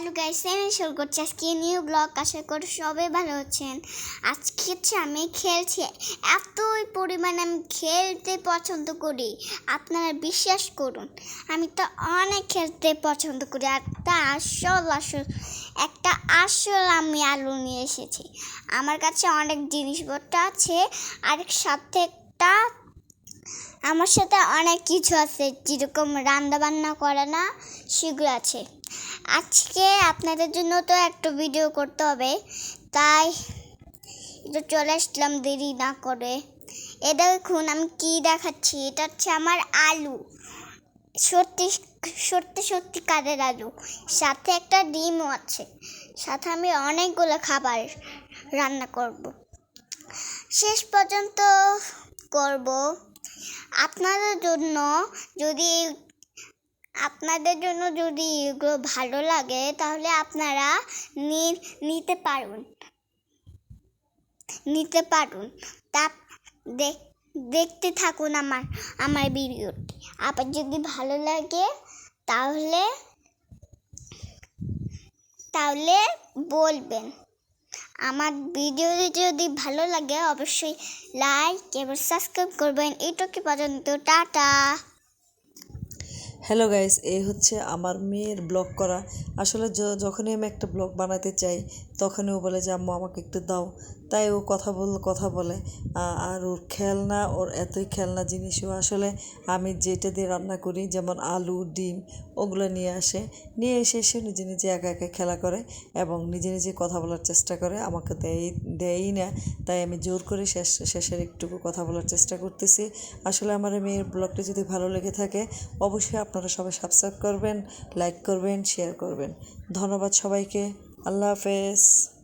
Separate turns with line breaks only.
Hello guys, আমি শুরু করছি আজকে নিউ ব্লগ আশা করি সবাই ভালো আছেন। আজকে হচ্ছে আমি খেলছি, এতই পরিমাণে আমি খেলতে পছন্দ করি, আপনারা বিশ্বাস করুন। আমি তো অনেক খেলতে পছন্দ করি একটা আসল আসল, একটা আসল আমি আলু নিয়ে এসেছি। আমার কাছে অনেক জিনিসপত্র আছে আর সাথে একটা আমার সাথে অনেক কিছু আছে, যেরকম রান্না বান্না করে না, সেগুলো আছে। আজকে আপনাদের জন্য তো একটা ভিডিও করতে হবে, তাই এটা চলে আসলাম দেরি না করে। এ দেখুন, আমি কি দেখাচ্ছি, এটা হচ্ছে আমার আলু। সত্যি সত্যি সত্যি কাদের আলু? সাথে একটা ডিমও আছে, সাথে আমি অনেকগুলো খাবার রান্না করব। শেষ পর্যন্ত করব। আপনাদের জন্য যদি, আপনাদের জন্য যদি এগুলো ভালো লাগে, তাহলে আপনারা নিতে পারুন। নিতে পারুন। তা দেখ- দেখতে থাকুন আমার আমার ভিডিওটি। আবার যদি ভালো লাগে, তাহলে তাহলে বলবেন। আমার ভিডিও যদি ভালো লাগে, অবশ্যই লাইক এবং সাবস্ক্রাইব করবেন। এইটুকু পর্যন্ত, টাটা।
হ্যালো গাইস এই হচ্ছে আমার মেয়ের ব্লগ করা। আসলে যখনই আমি একটা ব্লগ বানাতে চাই, তখনই ও বলে যে, আম্মু, আমাকে একটু দাও। তাই ও কথা বল কথা বলে। আর ওর খেলনা, ওর এতই খেলনা জিনিসও আসলে আমি যেটা দিয়ে রান্না করি, যেমন আলু, ডিম, ওগুলো নিয়ে আসে। নিয়ে এসে সে নিজে নিজে একা একা খেলা করে এবং নিজে নিজে কথা বলার চেষ্টা করে। আমাকে দেয়, দেয়ই না, তাই আমি জোর করে শেষ, শেষের একটুকু কথা বলার চেষ্টা করতেছি। আসলে আমার মেয়ের ব্লগটি যদি ভালো লেগে থাকে, অবশ্যই আপনারা সবাই সাবস্ক্রাইব করবেন লাইক করবেন শেয়ার করবেন। ধন্যবাদ সবাইকে। আল্লাহ হাফেজ।